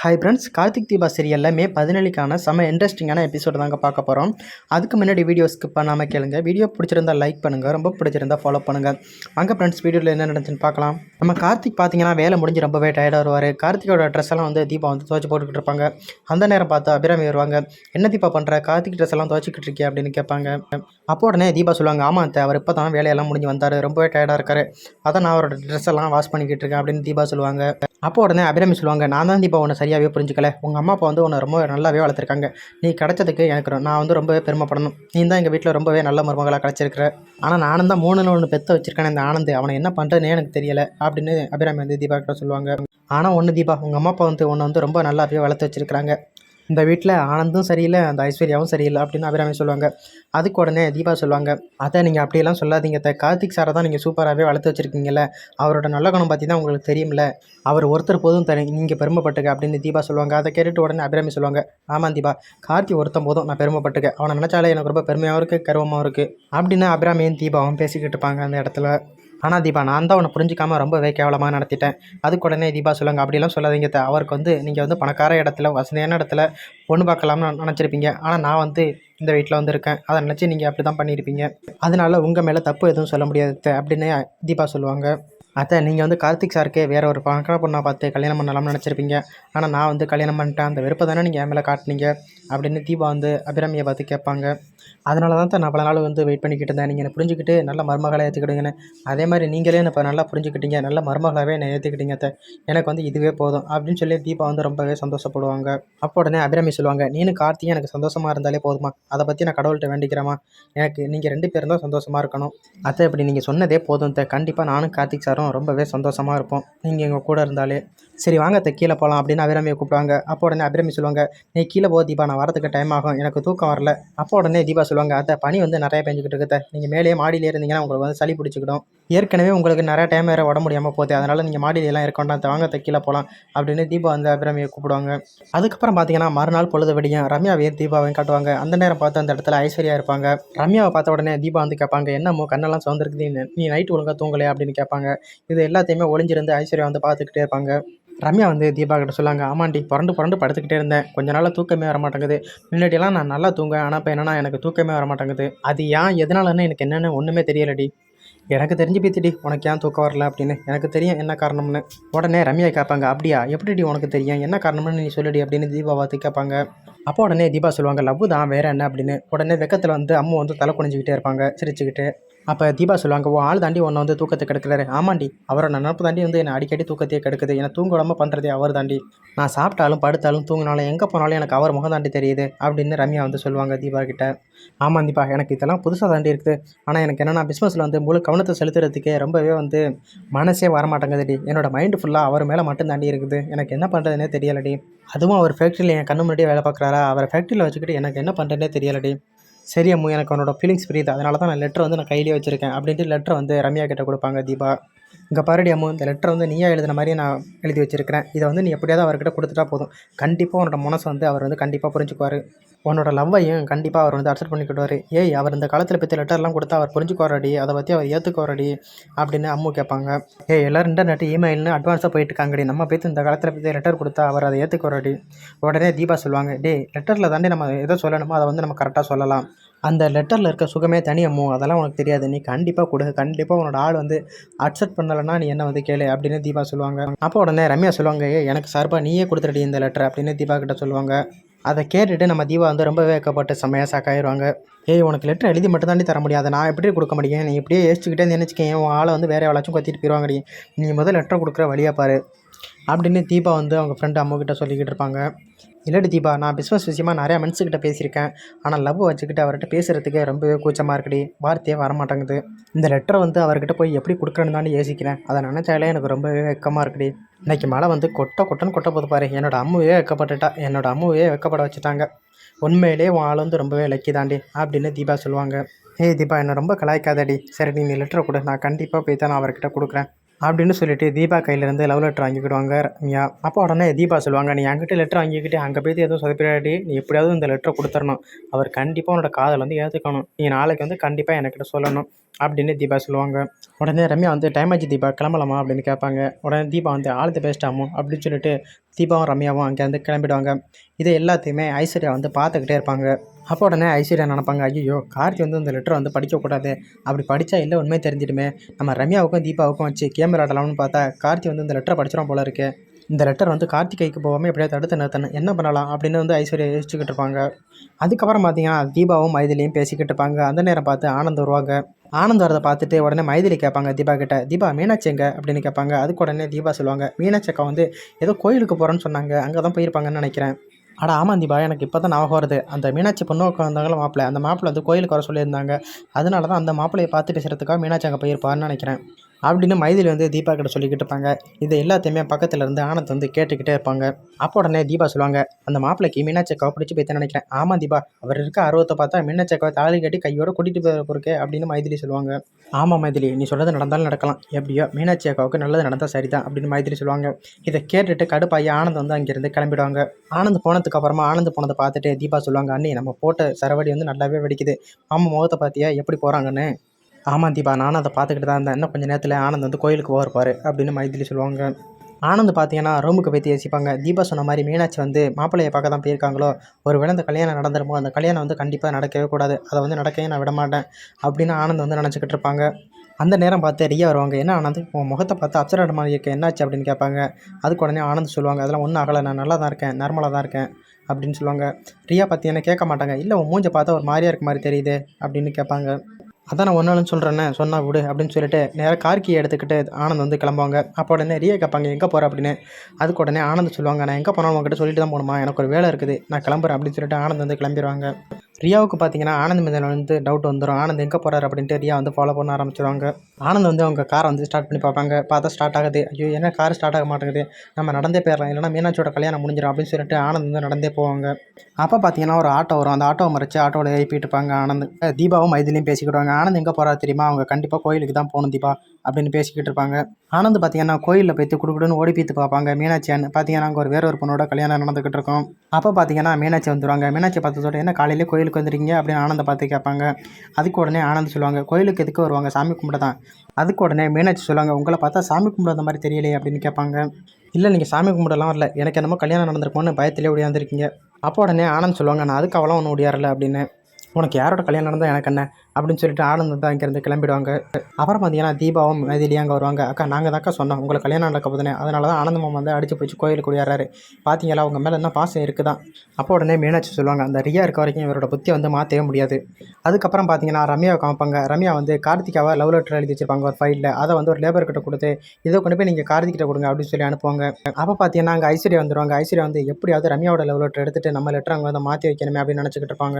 Hi friends Karthik Deepa சீரியலில் மே பதினேழுக்கான செம இன்ட்ரெஸ்டிங்கான எபிசோடு தாங்க பார்க்க போகிறோம் அதுக்கு முன்னாடி வீடியோ ஸ்கிப் பண்ணாமல் கேளுங்க. வீடியோ பிடிச்சிருந்தா லைக் பண்ணுங்கள் ரொம்ப பிடிச்சிருந்தா ஃபாலோ பண்ணுங்கள் வாங்க ஃப்ரெண்ட்ஸ் வீடியோவில் என்ன நடந்துச்சுன்னு பார்க்கலாம். நம்ம கார்த்திக் பார்த்தீங்கன்னா வேலை முடிஞ்சு ரொம்பவே டயர்டாக வருவார். கார்த்திகோட ட்ரெஸ் எல்லாம் வந்து தீபா வந்து துவச்சி போட்டுக்கிட்டு இருப்பாங்க. அந்த நேரம் பார்த்து அபிராமி வருவாங்க. என்ன தீபா பண்ணுற கார்த்திக் ட்ரெஸ் எல்லாம் துவச்சிக்கிட்டு இருக்கே அப்படின்னு கேட்பாங்க. அப்போ உடனே தீபா சொல்லுவாங்க ஆமாம் அவர் இப்போ தான் வேலையெல்லாம் முடிஞ்சு வந்தார். ரொம்பவே டயர்டாக இருக்கார். அதான் நான் அவரோட ட்ரெஸ் எல்லாம் வாஷ் பண்ணிக்கிட்டு இருக்கேன். அப்படின்னு தீபா சொல்லுவாங்க. அப்போ உடனே அபிராமி சொல்லுவாங்க நான் தான் தீபா உன்னை சரியாகவே புரிஞ்சுக்கல. உங்கள் அம்மா அப்பா வந்து உன்னை ரொம்ப நல்லாவே வளர்த்துருக்காங்க. நீ கிடைச்சதுக்கு எனக்கு நான் வந்து ரொம்பவே பெருமைப்படணும். நீ தான் எங்கள் வீட்டில் ரொம்பவே நல்ல மருமகளாக கிடச்சிருக்கிற. ஆனால் நானும் தான் மூணுன்னு ஒன்று பெற்ற வச்சிருக்கேன் இந்த ஆனந்த். அவனை என்ன பண்ணுறதுனே எனக்கு தெரியல அப்படின்னு அபிராமி வந்து தீபா கிட்ட சொல்லுவாங்க. ஆனால் ஒன்று தீபா உங்கள் அம்மா அப்பா வந்து உன்னை வந்து ரொம்ப நல்லாவே வளர்த்து வச்சிருக்கிறாங்க. இந்த வீட்டில் ஆனந்தும் சரியில்லை அந்த ஐஸ்வர்யாவும் சரியில்லை அப்படின்னு அபிராமி சொல்லுவாங்க. அதுக்கு உடனே தீபா சொல்லுவாங்க அதை நீங்கள் அப்படியெல்லாம் சொல்லாதீங்க த கார்த்திக் சாரை தான் நீங்கள் சூப்பராகவே வளர்த்து வச்சுருக்கீங்கல்ல. அவரோட நல்ல குணம் பற்றி தான் உங்களுக்கு தெரியும்ல. அவர் ஒருத்தர் போதும் தரு நீங்கள் பெருமைப்பட்டுக்க அப்படின்னு தீபா சொல்லுவாங்க. அதை கேட்டுட்டு உடனே அபிராமி சொல்லுவாங்க ஆமாம் தீபா கார்த்தி ஒருத்தன் போதும் நான் பெருமைப்பட்டுக்க. அவனை நினச்சாலே எனக்கு ரொம்ப பெருமையாகவும் இருக்குது கர்வமாகவும் இருக்குது அப்படின்னு அபிராமியும் தீபாவும் பேசிக்கிட்டு இருப்பாங்க அந்த இடத்துல. ஆனால் தீபா நான் தான் உன்னை புரிஞ்சிக்காம ரொம்பவே கேவலமாக நடத்திட்டேன். அதுக்கு உடனே தீபா சொல்லுங்க. அப்படிலாம் சொல்லாதீங்க அவருக்கு வந்து நீங்கள் வந்து பணக்கார இடத்துல வசதியான இடத்துல பொண்ணு பார்க்கலாம்னு நினச்சிருப்பீங்க. ஆனால் நான் வந்து இந்த வீட்டில் வந்து இருக்கேன். அதை நினச்சி நீங்கள் அப்படி தான் பண்ணியிருப்பீங்க. அதனால உங்கள் மேலே தப்பு எதுவும் சொல்ல முடியாது அப்படின்னு தீபா சொல்லுவாங்க. அத்தை நீங்கள் வந்து கார்த்திக் சாருக்கே வேறு ஒரு பணக்கார பொண்ணை பார்த்து கல்யாணம் பண்ணலாம்னு நினச்சிருப்பீங்க. ஆனால் நான் வந்து கல்யாணம் பண்ணிட்டேன். அந்த விருப்பம் தானே நீங்கள் என் மேலே காட்டினீங்க அப்படின்னு தீபா வந்து அபிராமியை பார்த்து கேட்பாங்க. அதனால தான் தான் நான் பல நாள் வந்து வெயிட் பண்ணிக்கிட்டு இருந்தேன். நீங்கள் என்னை புரிஞ்சுக்கிட்டு நல்ல மருமகளை ஏற்றுக்கிடுங்கன்னு அதே மாதிரி நீங்களே என்னை இப்போ நல்லா புரிஞ்சுக்கிட்டீங்க. நல்ல மருமகளாகவே என்னை ஏற்றுக்கிட்டீங்க அத்தை. எனக்கு வந்து இதுவே போதும் அப்படின்னு சொல்லி தீபா வந்து ரொம்பவே சந்தோஷப்படுவாங்க. அப்போ உடனே அபிராமி சொல்லுவாங்க நீனு கார்த்தியும் எனக்கு சந்தோஷமாக இருந்தாலே போதுமா அதை பற்றி நான் கடவுள்கிட்ட வேண்டிக்கிறேமா எனக்கு நீங்கள் ரெண்டு பேரும் தான் சந்தோஷமாக இருக்கணும். அத்தை இப்படி நீங்கள் சொன்னதே போதும் அத்தை. கண்டிப்பாக நானும் கார்த்திக் சாரும் ரொம்பவே சந்தோஷமாக இருப்போம். நீங்கள் எங்கள் கூட இருந்தாலே. சரி வாங்க அத்தை கீழே போகலாம் அப்படின்னு அபிராமியை கூப்பிடுவாங்க. அப்போ உடனே அபிராமி சொல்லுவாங்க நீ கீழே போ தீபா. நான் வரதுக்கு டைம் ஆகும். எனக்கு தூக்கம் வரல. அப்போ உடனே தீபா சொல்லுவாங்க அத்தை பனி வந்து நிறைய பெஞ்சிக்கிட்டு இருக்குது நீங்கள் மேலேயே மாடியிலே இருந்தீங்கன்னா உங்களுக்கு வந்து சளி பிடிச்சிக்கிடும். ஏற்கனவே உங்களுக்கு நிறைய டைம் வேறு உட முடியாமல் போகுது. அதனால் நீங்கள் மாடியிலலாம் இருக்கணும் அத்தை. வாங்க அத்தை கீழே போகலாம் அப்படின்னு தீபா வந்து அபிராமியை கூப்பிடுவாங்க. அதுக்கப்புறம் பார்த்தீங்கன்னா மறுநாள் பொழுது விடியும் ரம்யாவையும் தீபாவையும் காட்டுவாங்க. அந்த நேரம் பார்த்து அந்த இடத்துல ஐஸ்வர்யா இருப்பாங்க. ரம்யாவை பார்த்த உடனே தீபா வந்து கேட்பாங்க என்னமோ கண்ணெல்லாம் சவுந்திருக்குது நீ- நைட்டு ஒழுங்காக ஒழுங்கா தூங்கலையா? அப்படின்னு கேட்பாங்க. இது எல்லாத்தையுமே ஒளிஞ்சிருந்து ஐஸ்வர்யா வந்து பார்த்துக்கிட்டே இருப்பாங்க. ரம்யா வந்து தீபா கிட்ட சொல்லாங்க ஆமாண்டி புரண்டு புரண்டு படுத்துக்கிட்டே இருந்தேன். கொஞ்ச நாளாக தூக்கமே வர மாட்டேங்குது முன்னாடியெல்லாம் நான் நல்லா தூங்குவேன். ஆனால் இப்போ என்னென்னா எனக்கு தூக்கமே வர மாட்டேங்குது அது ஏன் எதனாலன்னு எனக்கு என்னென்னு ஒன்றுமே தெரியலடி. எனக்கு தெரிஞ்சு பேத்திடி உனக்கு ஏன் தூக்கம் வரல? அப்படின்னு. எனக்கு தெரியும் என்ன காரணம்னு. உடனே ரம்யா கேட்பாங்க அப்படியா எப்படிடி உனக்கு தெரியும்? என்ன காரணம்னு நீ சொல்லுடி? அப்படின்னு தீபா பார்த்து கேட்பாங்க. அப்போ உடனே தீபா சொல்லுவாங்க லவ்வு தான் வேறு என்ன? அப்படின்னு. உடனே வெக்கத்தில் வந்து அம்மு வந்து தலை குனிஞ்சிக்கிட்டே இருப்பாங்க சிரிச்சுக்கிட்டு. அப்போ தீபா சொல்லுவாங்க ஓ ஆள் தாண்டி உன்னை வந்து தூக்கத்தை கெடுக்கிறாரு ஆமாண்டி அவரோட நினப்பு தாண்டி வந்து என்னை அடிக்கடி தூக்கத்தையே கெடுக்குது. என்னை தூங்க பண்ணுறதே அவர் தாண்டி. நான் சாப்பிட்டாலும் படுத்தாலும் தூங்கினாலும் எங்கே போனாலும் எனக்கு அவர் முகம் தாண்டி தெரியுது அப்படின்னு ரம்யா வந்து சொல்லுவாங்க தீபா கிட்ட. ஆமாம் தீபா எனக்கு இதெல்லாம் புதுசாக தாண்டி இருக்குது. ஆனால் எனக்கு என்னென்னா பிஸ்னஸில் வந்து முழு கவனத்தை செலுத்துறதுக்கே ரொம்பவே வந்து மனசே வரமாட்டேங்குதுடி. என்னோடய மைண்டு ஃபுல்லாக அவர் மேலே மட்டும் தாண்டி இருக்குது. எனக்கு என்ன பண்ணுறதுனே தெரியலடி. அதுவும் அவர் ஃபேக்ட்ரியில் என் கண்ணு முன்னாடியே வேலை பார்க்குறாரா? அவரை ஃபேக்ட்ரியில் வச்சுக்கிட்டு எனக்கு என்ன பண்ணுறதுனே தெரியலடி. சரி அம்மு எனக்கு அவனோட ஃபீலிங்ஸ் புரியுது. அதனால தான் நான் லெட்டர் வந்து நான் கையிலே வச்சுருக்கேன். அப்படின்ட்டு லெட்டர் வந்து ரம்யா கிட்ட கொடுப்பாங்க தீபா. இங்கே பாருடி அம்மு இந்த லெட்டர் வந்து நீயா எழுதின மாதிரி நான் எழுதி வச்சிருக்கிறேன். இதை வந்து நீ எப்படியாவது அவர்கிட்ட கொடுத்துட்டா போதும். கண்டிப்பாக உன்னோட மனசை வந்து அவர் வந்து கண்டிப்பாக புரிஞ்சுக்குவார். உன்னோட லவ்வையும் கண்டிப்பாக அவர் வந்து அக்செப்ட் பண்ணிக்கிடுவார். ஏய் அவர் இந்த காலத்தில் பற்றி லெட்டர்லாம் கொடுத்தா அவர் புரிஞ்சுக்குவாரடி அதை பற்றி அவர் ஏற்றுக்குவாரடி அப்படின்னு அம்மு கேட்பாங்க. ஏய் எல்லோரும் இன்டர்நெட் இமெயில்னு அட்வான்ஸாக போயிட்டு இருக்காங்கடி. நம்ம பேத்து இந்த காலத்தில் பற்றி லெட்டர் கொடுத்தா அவர் அதை ஏற்றுக்குவாரடி உடனே தீபா சொல்லுவாங்க டேய் லெட்டரில் தாண்டி நம்ம எதை சொல்லணுமோ அதை வந்து நம்ம கரெக்டாக சொல்லலாம். அந்த லெட்டரில் இருக்க சுகமே தனி அம்மு. அதெல்லாம் உனக்கு தெரியாது. நீ கண்டிப்பாக கொடு. கண்டிப்பாக உன்னோட ஆள் வந்து அக்செப்ட் பண்ணலைன்னா நீ என்ன வந்து கேளு அப்படின்னு தீபா சொல்லுவாங்க. அப்போ உடனே ரம்யா சொல்லுவாங்க எனக்கு சார்பாக நீயே கொடுத்துருடி இந்த லெட்டர் அப்படின்னு தீபா கிட்ட சொல்லுவாங்க. அதை கேட்டுட்டு நம்ம தீபா வந்து ரொம்ப வேக்கப்பட்டு செம்மையாக சாக்காயிருவாங்க ஏய் உனக்கு லெட்டர் எழுதி மட்டும் தாண்டி தர முடியாது. நான் எப்படி கொடுக்க முடியும்? நீ இப்படியே யோசிச்சுக்கிட்டே நினச்சிக்கேன் உன் ஆளை வந்து வேறு எவ்வளோச்சும் கத்திட்டு போயிடுவாங்கடி நீ முதல் லெட்டர் கொடுக்குற வழியாக பாரு அப்படின்னு தீபா வந்து அவங்க ஃப்ரெண்டு அம்முக்கிட்ட சொல்லிக்கிட்டு இருப்பாங்க. இல்லடி தீபா நான் பிஸ்னஸ் விஷயமா நிறையா மனுஷக்கிட்ட பேசியிருக்கேன். ஆனால் லவ் வச்சுக்கிட்டு அவர்கிட்ட பேசுகிறதுக்கே ரொம்பவே கூச்சமாக இருக்குடி. வார்த்தையே வர மாட்டேங்குது இந்த லெட்டரை வந்து அவர்கிட்ட போய் எப்படி கொடுக்குறேன்னு தாண்டி யோசிக்கிறேன். அதை நினச்சாலே எனக்கு ரொம்பவே வெக்கமாக இருக்குடி. இன்னைக்கு மழை வந்து கொட்ட கொட்டன்னு கொட்ட போது பாரு. என்னோடய அம்முவே வெக்கப்பட்டுட்டா. என்னோடய அம்முவே வெக்கப்பட வச்சுட்டாங்க. உண்மையிலே உன் ஆள் வந்து ரொம்பவே லக்கி தாண்டி அப்படின்னு தீபா சொல்லுவாங்க. ஏய் தீபா என்னை ரொம்ப கலாய்க்காதடி. சரி நீ லெட்டரை கொடு. நான் கண்டிப்பாக போய் தான் நான் அவர்கிட்ட கொடுக்குறேன். அப்படின்னு சொல்லிட்டு தீபா கையிலேருந்து லவ் லெட்டர் வாங்கிக்கிடுவாங்க ரம்யா. அப்போ உடனே தீபா சொல்லுவாங்க நீ என்கிட்ட லெட்டர் வாங்கிக்கிட்டு அங்கே போய் எதுவும் சொதப்பிடாடி நீ எப்படியாவது இந்த லெட்டரை கொடுத்துடணும் அவர் கண்டிப்பாக உன்னோட காதல் வந்து ஏற்றுக்கணும் நீ நாளைக்கு வந்து கண்டிப்பாக என்கிட்ட சொல்லணும். அப்படின்னு தீபா சொல்லுவாங்க. உடனே ரம்யா வந்து டைம் ஆச்சு தீபா கிளம்பலாமா? அப்படின்னு கேட்பாங்க. உடனே தீபா வந்து ஆழ்த்து பேசிட்டாமோ அப்படின்னு சொல்லிட்டு தீபாவும் ரம்யாவும் அங்கேருந்து கிளம்பிடுவாங்க. இதை எல்லாத்தையுமே ஐஸ்வர்யா வந்து பார்த்துக்கிட்டே இருப்பாங்க. அப்போ உடனே ஐஸ்வர்யா நினைப்பாங்க? ஐயோ கார்த்தி வந்து இந்த லெட்டரை வந்து படிக்கக்கூடாது அப்படி படித்தா இல்லை உண்மை தெரிஞ்சிடுமே. நம்ம ரம்யாவுக்கும் தீபாவுக்கும் வச்சு கேமரா விளாடலாம்னு பார்த்தா கார்த்தி வந்து இந்த லெட்டரை படிச்சிடும் போல இருக்கு. இந்த லெட்டர் வந்து கார்த்திகைக்கு போகாமல் எப்படியா தடுத்து நிறுத்தணும்? என்ன பண்ணலாம்? அப்படின்னு வந்து ஐஸ்வர்யா யோசிச்சுக்கிட்டு இருப்பாங்க. அதுக்கப்புறம் பார்த்தீங்கன்னா தீபாவும் மைதிலையும் பேசிக்கிட்டு இருப்பாங்க. அந்த நேரம் பார்த்து ஆனந்த் வருவாங்க. ஆனந்த் வரதை பார்த்துட்டு உடனே மைதிலி கேட்பாங்க தீபா கிட்ட தீபா மீனாட்சி எங்க? அப்படின்னு கேட்பாங்க. அதுக்கு உடனே தீபா சொல்லுவாங்க மீனாட்சி அக்கா வந்து ஏதோ கோயிலுக்கு போகிறேன்னு சொன்னாங்க அங்கே தான் போயிருப்பாங்கன்னு நினைக்கிறேன். அட ஆமாம் தீபா எனக்கு இப்போ தான் ஞாபகம் வருது. அந்த மீனாட்சி பொண்ணு உட்காந்தாங்கள மாப்பிள்ளை அந்த மாப்பிள்ளை வந்து கோயிலுக்கு வர சொல்லியிருந்தாங்க. அதனால தான் அந்த மாப்பிள்ளையை பார்த்து பேசுகிறதுக்காக மீனாட்சி அங்கே போயிருப்பான்னு நினைக்கிறேன். அப்படின்னு மைதிலி வந்து தீபா கிட்ட சொல்லிக்கிட்டு இருப்பாங்க. இது எல்லாத்தையுமே பக்கத்தில் இருந்து ஆனந்த் வந்து கேட்டுக்கிட்டே இருப்பாங்க. அப்போ உடனே தீபா சொல்லுவாங்க அந்த மாப்பிளைக்கு மீனாட்சி அக்காவை பிடிச்சி போய் நினைக்கிறேன். ஆமாம் தீபா அவர் இருக்க ஆர்வத்தை பார்த்தா மீனாட்சி அக்காவை தாலி கட்டி கையோட கூட்டிகிட்டு போய் பொறுக்கே அப்படின்னு மைதிலி சொல்லுவாங்க. ஆமாம் மைதிலி நீ சொல்கிறது நடந்தாலும் நடக்கலாம். எப்படியோ மீனாட்சி அக்காவுக்கு நல்லது நடந்தால் சரிதான் அப்படின்னு மைதிலி சொல்லுவாங்க. இதை கேட்டுட்டு கடுப்பாயி ஆனந்த் வந்து அங்கேருந்து கிளம்பிடுவாங்க. ஆனந்த் போனதுக்கு அப்புறமா ஆனந்த் போனதை பார்த்துட்டு தீபா சொல்லுவாங்க அண்ணி நம்ம போட்ட சரவடி வந்து நல்லாவே வெடிக்குது. மாமா முகத்தை பார்த்தியா? எப்படி போகிறாங்கன்னு ஆமாம் தீபா நானும் அதை பார்த்துக்கிட்டு தான் இருந்தேன். இன்னும் கொஞ்சம் நேரத்தில் ஆனந்த் வந்து கோயிலுக்கு போகிறப்பாரு அப்படின்னு மைதிலி சொல்லுவாங்க. ஆனந்த் பார்த்தீங்கன்னா ரூமுக்கு போய் யோசிப்பாங்க தீபா சொன்ன மாதிரி மீனாட்சி வந்து மாப்பிள்ளையை பார்க்க தான் போயிருக்காங்களோ ஒரு வேளை அந்த கல்யாணம் நடந்துருமோ அந்த கல்யாணம் வந்து கண்டிப்பாக நடக்கவே கூடாது. அதை வந்து நடக்கவே நான் விட மாட்டேன் அப்படின்னு ஆனந்த் வந்து நினச்சிக்கிட்டு இருப்பாங்க. அந்த நேரம் பார்த்து ரியா வருவாங்க. என்ன ஆனந்த்? உன் முகத்தை பார்த்து அப்சரட் மாதிரி இருக்க என்னாச்சு? அப்படின்னு கேட்பாங்க. அதுக்கு உடனே ஆனந்த் சொல்லுவாங்க அதெல்லாம் ஒன்றும் ஆகலை. நான் நல்லா தான் இருக்கேன். நார்மலாக தான் இருக்கேன். அப்படின்னு சொல்லுவாங்க. ரியா பார்த்தீங்கன்னா கேட்க மாட்டாங்க. இல்லை உன் மூஞ்சை பார்த்தா ஒரு மாதிரியாக இருக்க மாதிரி தெரியுது அப்படின்னு கேட்பாங்க. அதான் நான் ஒன்றாலும் சொல்கிறேன்னு சொன்னா விடு அப்படின்னு சொல்லிட்டு நேராக கார்கியை எடுத்துக்கிட்டு ஆனந்த் வந்து கிளம்புவாங்க. அப்போ உடனே ரியா கேட்பாங்க எங்கே போகிற அப்படின்னு. அதுக்கு உடனே ஆனந்த் சொல்லுவாங்க நான் எங்கே போனாலும் உங்ககிட்ட சொல்லிட்டு தான் போகணுமா? எனக்கு ஒரு வேலை இருக்குது. நான் கிளம்புறேன் அப்படின்னு சொல்லிட்டு ஆனந்த் வந்து கிளம்பிடுவாங்க ரியாவுக்கு பார்த்தீங்கன்னா ஆனந்த் மேதன் வந்து டவுட் வந்துடும் ஆனந்த் எங்கே போகிறார் அப்படின்ட்டு ரியா வந்து ஃபாலோ பண்ண ஆரம்பிச்சிருவாங்க. ஆனந்த் வந்து அவங்க காரை வந்து ஸ்டார்ட் பண்ணி பார்ப்பாங்க. பார்த்தா ஸ்டார்ட் ஆகுது. ஐயோ என்ன கார் ஸ்டார்ட் ஆக மாட்டேங்குது? நம்ம நடந்தே போயிடலாம். இல்லைனா மீனாட்சியோட கல்யாணம் முடிஞ்சிடும் அப்படின்னு சொல்லிட்டு ஆனந்த் வந்து நடந்தே போவாங்க. அப்போ பார்த்தீங்கன்னா ஒரு ஆட்டோ வரும். அந்த ஆட்டோவை மறைச்சு ஆட்டோவில் எழுப்பிட்டு இருப்பாங்க ஆனந்த். தீபாவும் மைதிலையும் பேசிக்கிடுவாங்க. ஆனந்த் எங்கே போகிறா தெரியுமா? அவங்க கண்டிப்பாக கோயிலுக்கு தான் போகணும் தீபா. அப்படின்னு பேசிக்கிட்டு இருப்பாங்க. ஆனந்த் பார்த்தீங்கன்னா கோயிலில் போய்த்து குடுக்குடுன்னு ஓடி பீத்து பார்ப்பாங்க மீனாட்சியான்னு பார்த்தீங்கன்னா அங்கே ஒரு வேற ஒரு பொண்ணோட கல்யாணம் நடந்துக்கிட்டு இருக்கும். அப்போ பார்த்தீங்கன்னா மீனாட்சி வந்துடுவாங்க மீனாட்சி பார்த்ததோட என்ன காலையிலே கோயிலுக்கு வந்துருக்கீங்க அப்படின்னு ஆனந்தை பார்த்து கேட்பாங்க. அதுக்கு உடனே ஆனந்த் சொல்லுவாங்க கோயிலுக்கு எதுக்கு வருவாங்க? சாமி கும்பிட தான். அதுக்கு உடனே மீனாட்சி சொல்லுவாங்க உங்களை பார்த்தா சாமி கும்பிடாத மாதிரி தெரியலையே அப்படின்னு கேட்பாங்க. இல்லை நீங்கள் சாமி கும்பிடலாம் வரல. எனக்கு என்னமோ கல்யாணம் நடந்திருக்கும்னு பயத்திலே ஓடியாந்துருக்கீங்க அப்போ உடனே ஆனந்த் சொல்லுவாங்க நான் அதுக்கு அவ்வளோ ஒன்றும் ஓடியாரல அப்படின்னு. உனக்கு யாரோட கல்யாணம் நடந்தால் எனக்கு என்ன? அப்படின்னு சொல்லிட்டு ஆனந்த் தான் இங்கேருந்து கிளம்பிடுவாங்க. அப்புறம் பார்த்தீங்கன்னா தீபாவும் மைதிலியும் அங்கே வருவாங்க. அக்கா நாங்கள் தாக்கா சொன்னோம். உங்களுக்கு கல்யாணம் நடக்க போதுனே அதனால தான் ஆனந்த மாமா வந்து அடிச்சு போச்சு கோயிலுக்கு குடியாராரு பார்த்தீங்களா உங்கள் மேலே என்ன பாசம் இருக்குதான். அப்போ உடனே மீனாட்சி சொல்லுவாங்க அந்த ரியா இருக்க வரைக்கும் இவரோட புத்தியை வந்து மாற்றவே முடியாது. அதுக்கப்புறம் பார்த்தீங்கன்னா ரம்யாவை காமிப்பாங்க. ரம்யா வந்து கார்த்திகாவை லவ் லெட்டர் எழுதி வச்சிருப்பாங்க ஒரு ஃபைலில் அதை வந்து ஒரு லேபர் கிட்ட கொடுத்து இதை கொண்டு போய் நீங்கள் கார்த்திகிட்ட கொடுங்க அப்படின்னு சொல்லி அனுப்புவாங்க. அப்போ பார்த்தீங்கன்னா அங்கே ஐஸ்வர்யா வந்துருவாங்க. ஐஸ்வர்யா வந்து எப்படியாவது ரம்யாவோட லவ் லெட்டர் எடுத்துட்டு நம்ம லெட்டர் அங்கே வந்து மாற்றி வைக்கணுமே அப்படின்னு நினச்சிக்கிட்டு இருப்பாங்க.